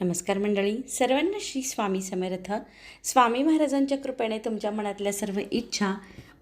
नमस्कार मंडळी सर्वांना श्री स्वामी समर्थ. स्वामी महाराजांच्या कृपेने तुमच्या मनातल्या सर्व इच्छा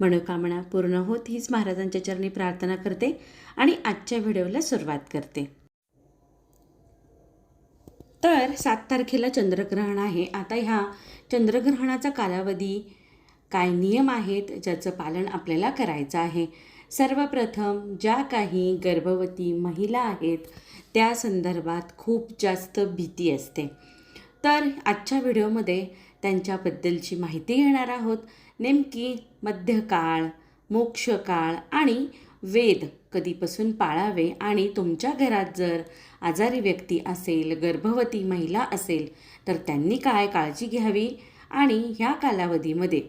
मनोकामना पूर्ण होत हीच महाराजांच्या चरणी प्रार्थना करते आणि आजच्या व्हिडिओला सुरुवात करते. तर सात तारखेला चंद्रग्रहण आहे. आता ह्या चंद्रग्रहणाचा कालावधी काय नियम आहेत ज्याचं पालन आपल्याला करायचं आहे. सर्वप्रथम ज्या काही गर्भवती महिला आहेत त्या संदर्भात खूप जास्त भीती असते. तर आजच्या व्हिडिओमध्ये त्यांच्याबद्दलची माहिती घेणार आहोत. नेमकी मध्यकाळ मोक्षकाळ आणि वेद कधीपासून पाळावे आणि तुमच्या घरात जर आजारी व्यक्ती असेल गर्भवती महिला असेल तर त्यांनी काय काळजी घ्यावी आणि ह्या कालावधीमध्ये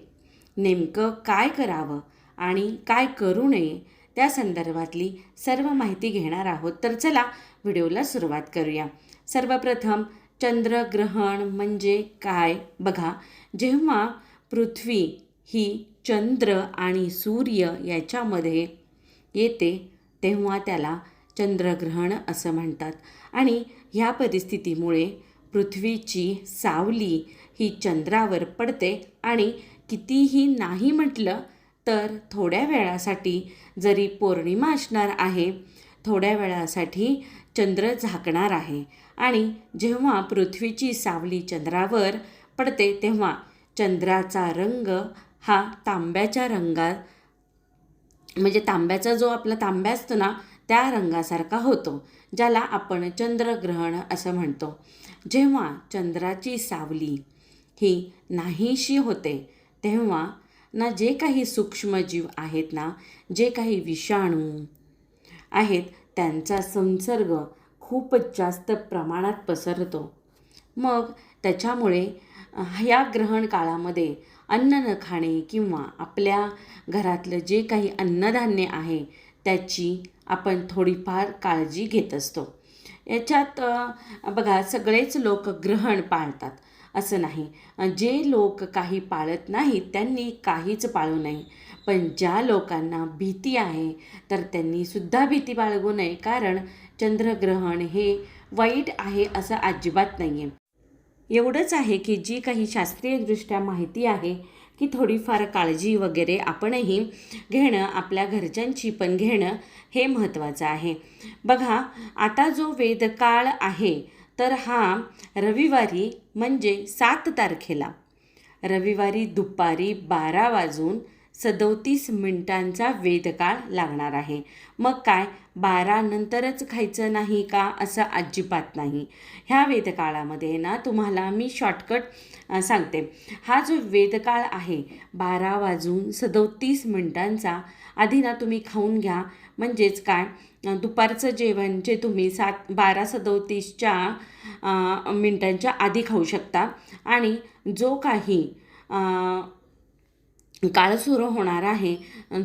नेमकं काय करावं? आणि काय करू नये त्या संदर्भातली सर्व माहिती घेणार आहोत. तर चला व्हिडिओला सुरुवात करूया. सर्वप्रथम चंद्रग्रहण म्हणजे काय? बघा जेव्हा पृथ्वी ही चंद्र आणि सूर्य याच्यामध्ये येते तेव्हा त्याला चंद्रग्रहण असं म्हणतात. आणि ह्या परिस्थितीमुळे पृथ्वीची सावली ही चंद्रावर पडते. आणि कितीही नाही म्हटलं तर थोड्या वेळासाठी जरी पौर्णिमा असणार आहे थोड्या वेळासाठी चंद्र झाकणार आहे. आणि जेव्हा पृथ्वीची सावली चंद्रावर पडते तेव्हा चंद्राचा रंग हा तांब्याच्या रंगात म्हणजे तांब्याचा जो आपला तांब्या असतो ना त्या रंगासारखा होतो ज्याला आपण चंद्रग्रहण असं म्हणतो. जेव्हा चंद्राची सावली ही नाहीशी होते तेव्हा ना जे काही सूक्ष्मजीव आहेत ना जे काही विषाणू आहेत त्यांचा संसर्ग खूपच जास्त प्रमाणात पसरतो. मग त्याच्यामुळे ह्या ग्रहण काळामध्ये अन्न न खाणे किंवा आपल्या घरातलं जे काही अन्नधान्य आहे त्याची आपण थोडीफार काळजी घेत असतो. याच्यात बघा सगळेच लोक ग्रहण पाळतात. असं नाही. जे लोक काही पाळत नाहीत त्यांनी काहीच पाळू नये. पण ज्या लोकांना भीती आहे तर त्यांनीसुद्धा भीती बाळगू नये. कारण चंद्रग्रहण हे वाईट आहे असं अजिबात नाही आहे एवढंच आहे की जी काही शास्त्रीयदृष्ट्या माहिती आहे की थोडीफार काळजी वगैरे आपणही घेणं आपल्या घरच्यांची पण घेणं हे महत्त्वाचं आहे. बघा आता जो वेदकाळ आहे तर हा रविवारी म्हणजे सात तारखेला. रविवारी दुपारी बारा वाजून सदोतीस मिनिटांचा वेदकाळ लागणार आहे. मग काय? बारा नंतरच खायचं नाही का? असं अजिबात नाही. ह्या वेदकाळामध्ये ना तुम्हाला मी शॉर्टकट सांगते. हा जो वेदकाळ आहे बारा वाजून सदोतीस मिनिटांचा आधी ना तुम्ही खाऊन घ्या. म्हणजेच काय? दुपारचं जेवण जे तुम्ही सात बारा सदोतीसच्या मिनटांच्या आधी खाऊ शकता. आणि जो काही काळ सुरू होणार आहे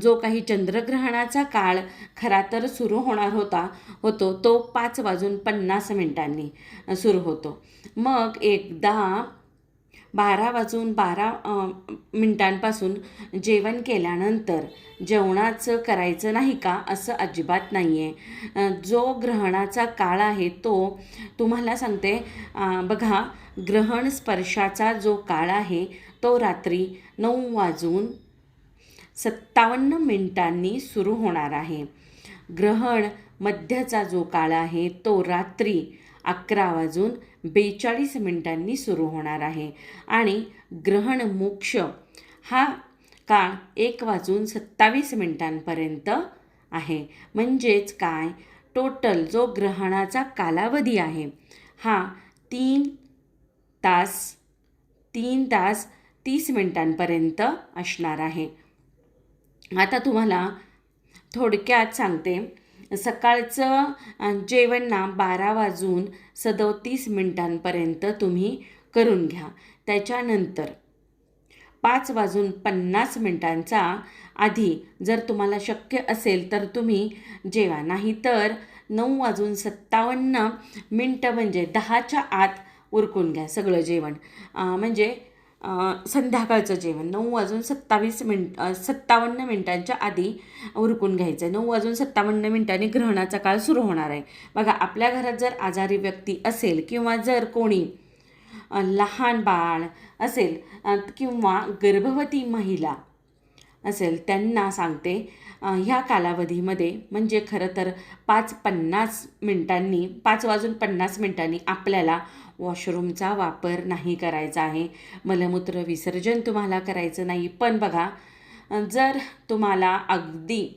जो काही चंद्रग्रहणाचा काळ खरा तर सुरू होणार होता होतो तो पाच वाजून पन्नास मिनटांनी सुरू होतो. मग एकदा बारा वाजून बारा मिनटांपासून जेवण केल्यानंतर जेवणाचं करायचं नाही का असं अजिबात नाही आहे जो ग्रहणाचा काळ आहे तो तुम्हाला सांगते बघा ग्रहण स्पर्शाचा जो काळ आहे तो रात्री नऊ वाजून सत्तावन्न मिनिटांनी सुरू होणार आहे. ग्रहण मध्याचा जो काळ आहे तो रात्री अकरा वाजून बेचाळीस मिनिटांनी सुरू होणार आहे. आणि ग्रहण मोक्ष हा काळ एक वाजून सत्तावीस मिनिटांपर्यंत आहे. म्हणजेच काय? टोटल जो ग्रहणाचा कालावधी आहे हा तीन तास तीन तास तीस मिनिटांपर्यंत असणार आहे. आता तुम्हाला थोडक्यात सांगते. सकाळचं जेवण ना बारा वाजून सदोतीस मिनिटांपर्यंत तुम्ही करून घ्या. त्याच्यानंतर पाच वाजून पन्नास मिनटांचा आधी जर तुम्हाला शक्य असेल तर तुम्ही जेवा. नाही तर नऊ वाजून सत्तावन्न मिनटं म्हणजे दहाच्या आत उरकून घ्या सगळं जेवण. म्हणजे संध्याकाळचं जेवण. नऊ वाजून सत्तावीस मिनट सत्तावन्न मिनिटांच्या आधी उरकून घ्यायचं आहे नऊ वाजून सत्तावन्न मिनिटांनी ग्रहणाचा काळ सुरू होणार आहे. बघा आपल्या घरात जर आजारी व्यक्ती असेल किंवा जर कोणी लहान बाळ असेल किंवा गर्भवती महिला असेल त्यांना सांगते ह्या कालावधीमध्ये म्हणजे खरं तर पाच पन्नास मिनिटांनी पाच वाजून पन्नास मिनिटांनी आपल्याला वॉशरूमचा वापर नाही करायचा आहे. मलमूत्र विसर्जन तुम्हाला करायचं नाही. पण बघा जर तुम्हाला अगदी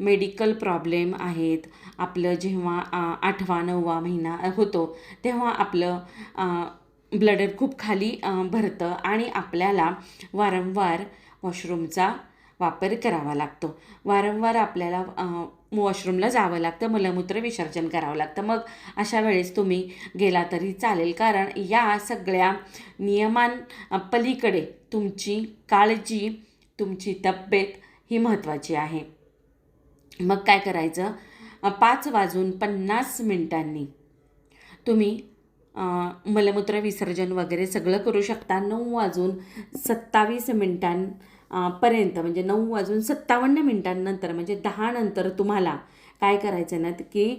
मेडिकल प्रॉब्लेम आहेत आपलं जेव्हा आठवा नववा महिना होतो तेव्हा आपलं ब्लडर खूप खाली भरतं आणि आपल्याला वारंवार वॉशरूमचा वापर करावा लागतो. वारंवार आपल्याला वॉशरूमला जावं लागतं मलमूत्र विसर्जन करावं लागतं. मग अशा वेळेस तुम्ही गेला तरी चालेल. कारण या सगळ्या नियमां पलीकडे तुमची काळजी तुमची तब्येत ही महत्त्वाची आहे. मग काय करायचं? पाच वाजून पन्नास मिनिटांनी तुम्ही मलमूत्र विसर्जन वगैरे सगळं करू शकता. नऊ वाजून सत्तावीस मिनिटां पर्यंत म्हणजे नऊ वाजून सत्तावन्न मिनिटांनंतर म्हणजे दहा नंतर तुम्हाला काय करायचं ना की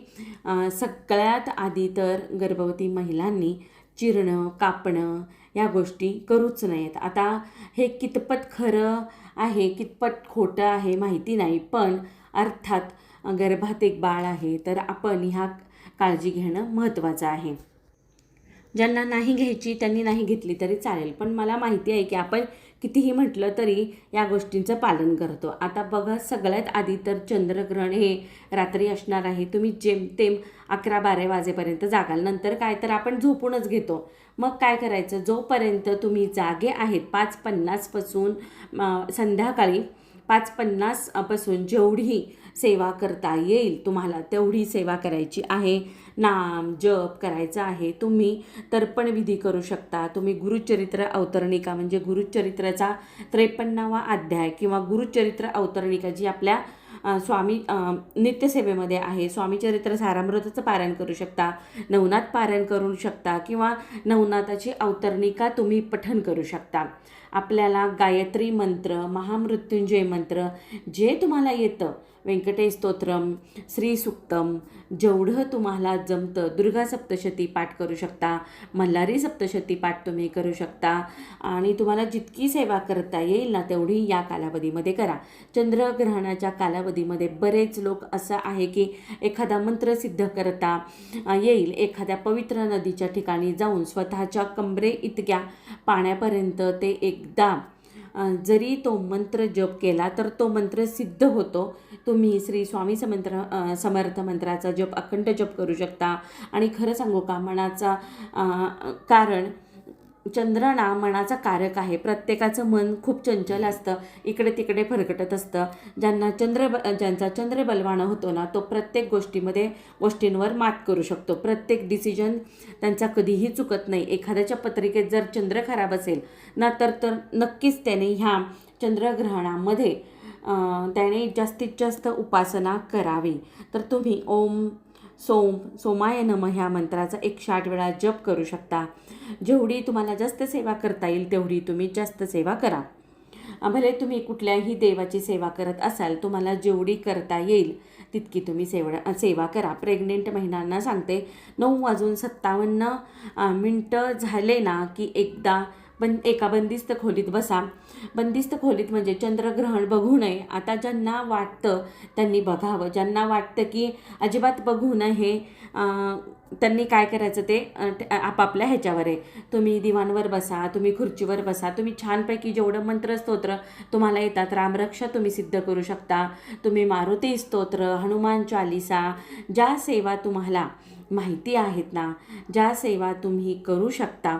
सगळ्यात आधी तर गर्भवती महिलांनी चिरणं कापणं या गोष्टी करूच नाहीत आता हे कितपत खरं आहे कितपत खोटं आहे माहिती नाही पण अर्थात गर्भात एक बाळ आहे तर आपण ह्या काळजी घेणं महत्त्वाचं आहे. ज्यांना नाही घ्यायची त्यांनी नाही घेतली तरी चालेल पण मला माहिती आहे की आपण कितीही म्हटलं तरी या गोष्टींचं पालन करतो. आता बघा सगळ्यात आधी तर चंद्रग्रहण हे रात्री असणार आहे. तुम्ही जेमतेम अकरा बारा वाजेपर्यंत जागाल. नंतर काय तर आपण झोपूनच घेतो. मग काय करायचं? जोपर्यंत तुम्ही जागे आहेत पाच पन्नासपासून संध्याकाळी पाच पन्नासपासून जेवढी सेवा करता येईल. तुम्हाला तेवढी सेवा करायची आहे. नाम जप करायचा आहे. तुम्ही तर्पण विधी करू शकता. तुम्ही गुरुचरित्र अवतरणिका म्हणजे गुरुचरित्राचा त्रेपन्नावा अध्याय किंवा गुरुचरित्र अवतरणिका जी आपल्या स्वामी नित्यसेवेमध्ये आहे. स्वामीचरित्र सारामृताचं पारायण करू शकता. नवनाथ पारायण करू शकता किंवा नवनाथाची अवतरणिका तुम्ही पठन करू शकता. आपल्याला गायत्री मंत्र महामृत्युंजय मंत्र जे तुम्हाला येतं व्यंकटेश स्तोत्रम श्री सुक्तम जेवढं तुम्हाला जमतं दुर्गा सप्तशती पाठ करू शकता मल्हारी सप्तशती पाठ तुम्ही करू शकता आणि तुम्हाला जितकी सेवा करता येईल ना तेवढी या कालावधीमध्ये करा. चंद्रग्रहणाच्या कालावधीमध्ये बरेच लोक असं आहे की एखादा मंत्र सिद्ध करता येईल एखाद्या पवित्र नदीच्या ठिकाणी जाऊन स्वतःच्या कमरे इतक्या पाण्यापर्यंत ते एकदा जरी तो मंत्र जप केला तर तो मंत्र सिद्ध होतो. तुम्ही श्री स्वामी समंत्र समर्थ मंत्राचा जप अखंड जप करू शकता. आणि खरं सांगू का मनाचा कारण चंद्र ना मनाचा कारक आहे. प्रत्येकाचं मन खूप चंचल असतं. इकडे तिकडे फरकटत असतं. ज्यांना चंद्र ब ज्यांचा चंद्र बलवानं होतो ना तो प्रत्येक गोष्टीमध्ये गोष्टींवर मात करू शकतो. प्रत्येक डिसिजन त्यांचा कधीही चुकत नाही. एखाद्याच्या पत्रिकेत जर चंद्र खराब असेल ना तर तर नक्कीच त्याने ह्या चंद्रग्रहणामध्ये त्याने जास्तीत जास्त उपासना करावी. तर तुम्ही ओम सोम सोमाय नम ह्या मंत्राचा एकशे आठ वेळा जप करू शकता. जेवढी तुम्हाला जास्त सेवा करता येईल तेवढी तुम्ही जास्त सेवा करा. भले तुम्ही कुठल्याही देवाची सेवा करत असाल तुम्हाला जेवढी करता येईल तितकी तुम्ही सेवा सेवा करा. प्रेग्नेंट महिलांना सांगते नऊ वाजून सत्तावन्न मिनटं झाले ना की एकदा बन एका बंदिस्त खोलीत बसा. बंदिस्त खोलीत म्हणजे चंद्रग्रहण बघू नये. आता ज्यांना वाटतं त्यांनी बघावं. ज्यांना वाटतं की अजिबात बघू नये त्यांनी काय करायचं ते ते आपापल्या ह्याच्यावर आहे. तुम्ही दिवाणवर बसा तुम्ही खुर्चीवर बसा तुम्ही छानपैकी जेवढं मंत्र स्तोत्र तुम्हाला येतात रामरक्षा तुम्ही सिद्ध करू शकता. तुम्ही मारुती स्तोत्र हनुमान चालिसा ज्या सेवा तुम्हाला माहिती आहेत ना ज्या सेवा तुम्ही करू शकता.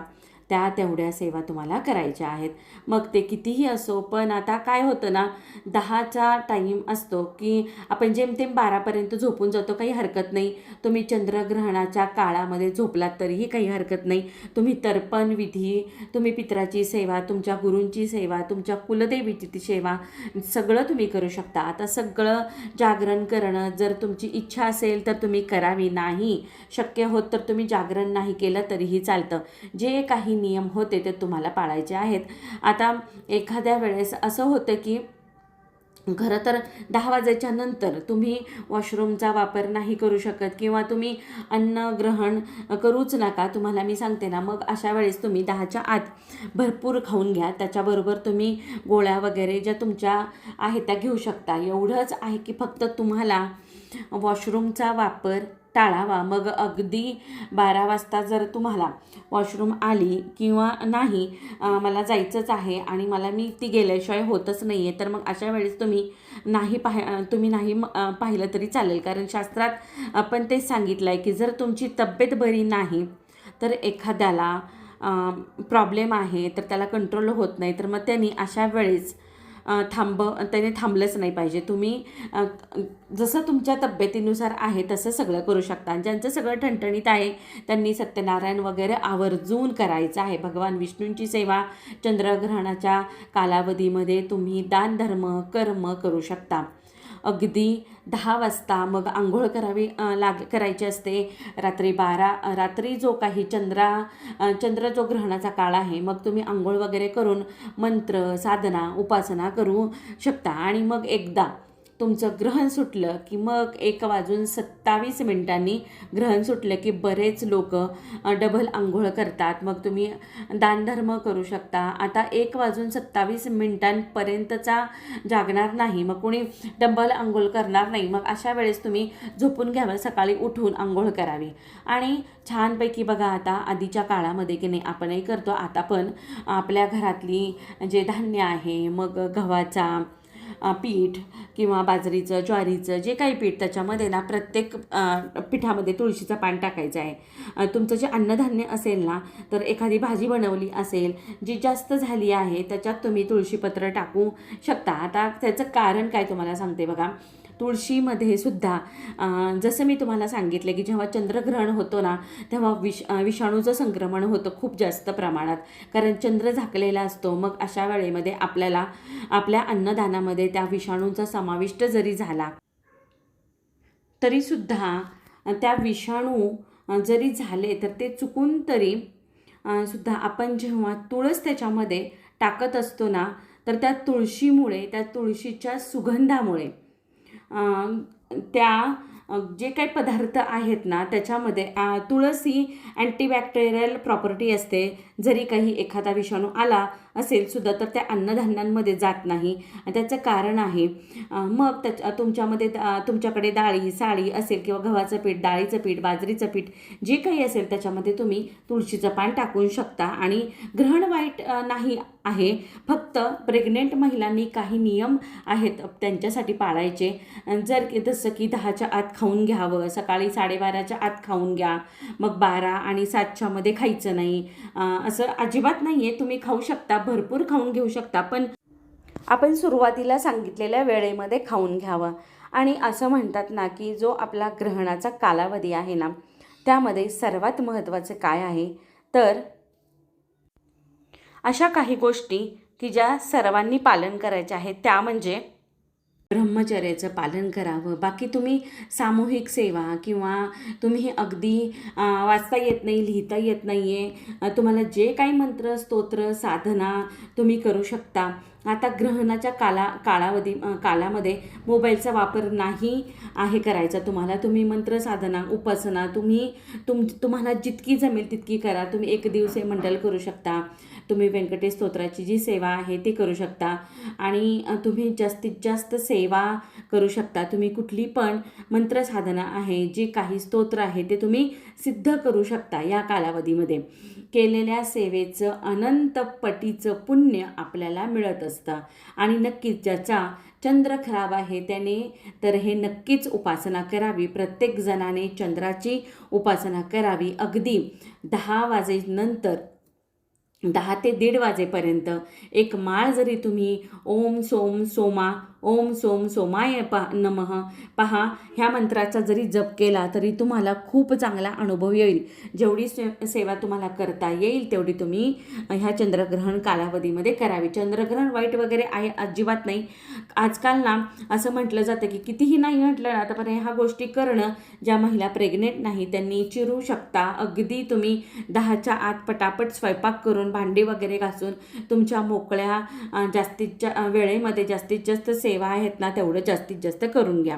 त्या तेवढ्या सेवा तुम्हाला करायच्या आहेत. मग ते कितीही असो पण आता काय होतं ना दहाचा टाईम असतो की आपण जेमतेम बारापर्यंत झोपून जातो काही हरकत नाही. तुम्ही चंद्रग्रहणाच्या काळामध्ये झोपलात तरीही काही हरकत नाही. तुम्ही तर्पण विधी तुम्ही पित्राची सेवा तुमच्या गुरूंची सेवा तुमच्या कुलदेवीची ती सेवा सगळं तुम्ही करू शकता. आता सगळं जागरण करणं जर तुमची इच्छा असेल तर तुम्ही करावी. नाही शक्य होत तर तुम्ही जागरण नाही केलं तरीही चालतं. जे काही नियम होते ते तुम्हाला पाळायचे आहेत. आता एखाद्या वेळेस असं होतं की खरं तर दहा वाजायच्या नंतर तुम्ही वॉशरूमचा वापर नाही करू शकत किंवा तुम्ही अन्न ग्रहण करूच नका. तुम्हाला मी सांगते ना मग अशा वेळेस तुम्ही दहाच्या आत भरपूर खाऊन घ्या. त्याच्याबरोबर तुम्ही गोळ्या वगैरे ज्या तुमच्या आहेत त्या घेऊ शकता. एवढंच आहे की फक्त तुम्हाला वॉशरूमचा वापर टाळावा. मग अगदी बारा वाजता जर तुम्हाला वॉशरूम आली किंवा नाही मला जायचंच आहे आणि मला मी ती गेल्याशिवाय होतच नाही आहे तर मग अशा वेळेस तुम्ही नाही पाह तुम्ही नाही म- पाहिलं तरी चालेल. कारण शास्त्रात आपण तेच सांगितलं आहे की जर तुमची तब्येत बरी नाही तर एखाद्याला प्रॉब्लेम आहे तर त्याला कंट्रोल होत नाही. तर मग त्यांनी अशा वेळेस थांब त्याने थांबलंच नाही पाहिजे. तुम्ही जसं तुमच्या तब्येतीनुसार आहे तसं सगळं करू शकता. ज्यांचं सगळं ठणठणीत आहे त्यांनी सत्यनारायण वगैरे आवर्जून करायचं आहे. भगवान विष्णूंची सेवा चंद्रग्रहणाच्या कालावधीमध्ये तुम्ही दानधर्म कर्म करू शकता. अगदी दहा वाजता मग आंघोळ करावी लाग करायची असते. रात्री बारा रात्री जो काही चंद्रा चंद्र जो ग्रहणाचा काळ आहे मग तुम्ही आंघोळ वगैरे करून मंत्र साधना उपासना करू शकता. आणि मग एकदा तुमचं ग्रहण सुटलं की मग एक वाजून सत्तावीस मिनिटांनी ग्रहण सुटलं की बरेच लोक डबल आंघोळ करतात. मग तुम्ही दानधर्म करू शकता. आता एक वाजून सत्तावीस मिनिटांपर्यंतचा जागणार नाही. मग कोणी डबल आंघोळ करणार नाही. मग अशा वेळेस तुम्ही झोपून घ्यावं. सकाळी उठून आंघोळ करावी. आणि छानपैकी बघा आता आधीच्या काळामध्ये की नाही आपणही करतो. आता पण आपल्या घरातली जे धान्य आहे मग गव्हाचा पीठ किंवा बाजरीचं ज्वारीचं जे काही पीठ त्याच्यामध्ये ना प्रत्येक पिठामध्ये तुळशीचं पान टाकायचं आहे. तुमचं जे अन्नधान्य असेल ना तर एखादी भाजी बनवली असेल जी जास्त झाली आहे त्याच्यात तुम्ही तुळशीपत्र टाकू शकता. आता त्याचं कारण काय तुम्हाला सांगते बघा. तुळशीमध्ये सुद्धा जसं मी तुम्हाला सांगितलं की जेव्हा चंद्रग्रहण होतो ना तेव्हा विष विषाणूचं संक्रमण होतं खूप जास्त प्रमाणात. कारण चंद्र झाकलेला असतो मग अशा वेळेमध्ये आपल्याला आपल्या अन्नदानामध्ये त्या विषाणूंचा समाविष्ट जरी झाला तरीसुद्धा त्या विषाणू जरी झाले तर ते चुकून तरी सुद्धा आपण जेव्हा तुळस त्याच्यामध्ये टाकत असतो ना तर त्या तुळशीमुळे त्या तुळशीच्या सुगंधामुळे त्या जे काही पदार्थ आहेत ना त्याच्यामध्ये तुळस ही अँटीबॅक्टेरियल प्रॉपर्टी असते. जरी काही एखादा विषाणू आला असेल सुद्धा तर त्या अन्नधान्यांमध्ये जात नाही. त्याचं कारण आहे मग त्या तुमच्यामध्ये तुमच्याकडे डाळी साळी असेल किंवा गव्हाचं पीठ डाळीचं पीठ बाजरीचं पीठ जे काही असेल त्याच्यामध्ये तुम्ही तुळशीचं पान टाकू शकता. आणि ग्रहण वाईट नाही आहे फक्त प्रेग्नेंट महिलांनी काही नियम आहेत त्यांच्यासाठी पाळायचे. जर की जसं की दहाच्या आत खाऊन घ्यावं सकाळी साडेबाराच्या आत खाऊन घ्या मग बारा आणि सातच्यामध्ये खायचं नाही. असं अजिबात नाही आहे तुम्ही खाऊ शकता. भरपूर खाऊन घेऊ शकता पण आपण सुरुवातीला सांगितलेल्या वेळेमध्ये खाऊन घ्यावं. आणि असं म्हणतात ना की जो आपला ग्रहणाचा कालावधी आहे ना त्यामध्ये सर्वात महत्त्वाचं काय आहे? तर अशा काही गोष्टी की ज्या सर्वांनी पालन करायच्या आहेत त्या म्हणजे ब्रह्मचर्याचं पालन करावं. बाकी तुम्ही सामूहिक सेवा किंवा तुम्ही अगदी वाचता येत नाही लिहिता येत नाही आहे तुम्हाला जे काही मंत्र स्तोत्र साधना तुम्ही करू शकता. आता ग्रहणाच्या काला कालावधी काळामध्ये कालामध्ये मोबाईलचा वापर नाही आहे करायचा तुम्हाला. तुम्ही मंत्र साधना उपासना तुम्ही तुम तुम्हाला जितकी जमेल तितकी करा. तुम्ही एक दिवसीय मंडल करू शकता. तुम्ही व्यंकटेश स्तोत्राची जी सेवा आहे ती करू शकता. आणि तुम्ही जास्तीत जास्त सेवा करू शकता. तुम्ही कुठली पण मंत्रसाधना आहे जे काही स्तोत्र आहे ते तुम्ही सिद्ध करू शकता या कालावधीमध्ये. केलेल्या सेवेचं अनंत पटीचं पुण्य आपल्याला मिळत असतं. आणि नक्कीच ज्याचा चंद्र खराब आहे त्याने तर हे नक्कीच उपासना करावी. प्रत्येक जणाने चंद्राची उपासना करावी. अगदी दहा वाजेनंतर दहा ते दीड वाजेपर्यंत एक माळ जरी तुम्ही ओम सोम सोमा ओम सोम सोमाय पहा नमः. पहा ह्या मंत्राचा जरी जप केला तरी तुम्हाला खूप चांगला अनुभव येईल. जेवढी से सेवा तुम्हाला करता येईल तेवढी तुम्ही ह्या चंद्रग्रहण कालावधीमध्ये करावी. चंद्रग्रहण वाईट वगैरे आहे अजिबात नाही. आजकाल ना असं म्हटलं जातं की कितीही नाही म्हटलं ना तर ह्या गोष्टी करणं ज्या महिला प्रेग्नेंट नाही त्यांनी चिरू शकता. अगदी तुम्ही दहाच्या आत पटापट स्वयंपाक करून भांडी वगैरे घासून तुमच्या मोकळ्या जास्तीच्या वेळेमध्ये जास्तीत जास्त से सेवा आहेत ना तेवढं जास्तीत जास्त करून घ्या.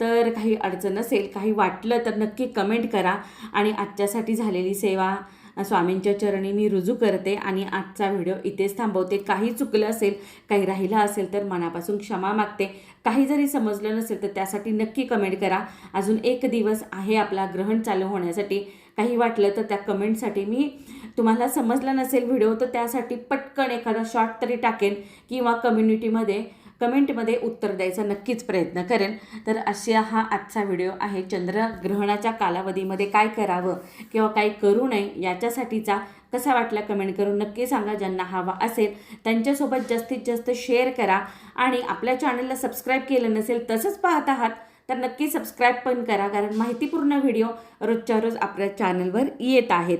तर काही अडचण असेल काही वाटलं तर नक्की कमेंट करा. आणि आजच्यासाठी झालेली सेवा स्वामींच्या चरणी मी रुजू करते आणि आजचा व्हिडिओ इथेच थांबवते. काही चुकलं असेल काही राहिलं असेल तर मनापासून क्षमा मागते. काही जरी समजलं नसेल तर त्यासाठी नक्की कमेंट करा. अजून एक दिवस आहे आपला ग्रहण चालू होण्यासाठी. काही वाटलं तर त्या कमेंटसाठी मी तुम्हाला समजलं नसेल व्हिडिओ तर त्यासाठी पटकन एखादा शॉर्ट तरी टाकेन किंवा कम्युनिटीमध्ये कमेंटमध्ये उत्तर द्यायचा नक्कीच प्रयत्न करेन. तर अशा हा आजचा व्हिडिओ आहे. चंद्रग्रहणाच्या कालावधीमध्ये काय करावं किंवा काय करू नये याच्यासाठीचा कसा वाटला कमेंट करून नक्की सांगा. ज्यांना हवा असेल त्यांच्यासोबत जास्तीत जास्त शेअर करा आणि आपल्या चॅनलला सबस्क्राईब केलं नसेल तसंच पाहत आहात तर नक्की सबस्क्राईब पण करा. कारण माहितीपूर्ण व्हिडिओ रोजच्या रोज आपल्या चॅनलवर येत आहेत.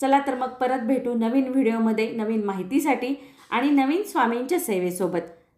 चला तर मग परत भेटू नवीन व्हिडिओमध्ये नवीन माहितीसाठी आणि नवीन स्वामींच्या सेवेसोबत.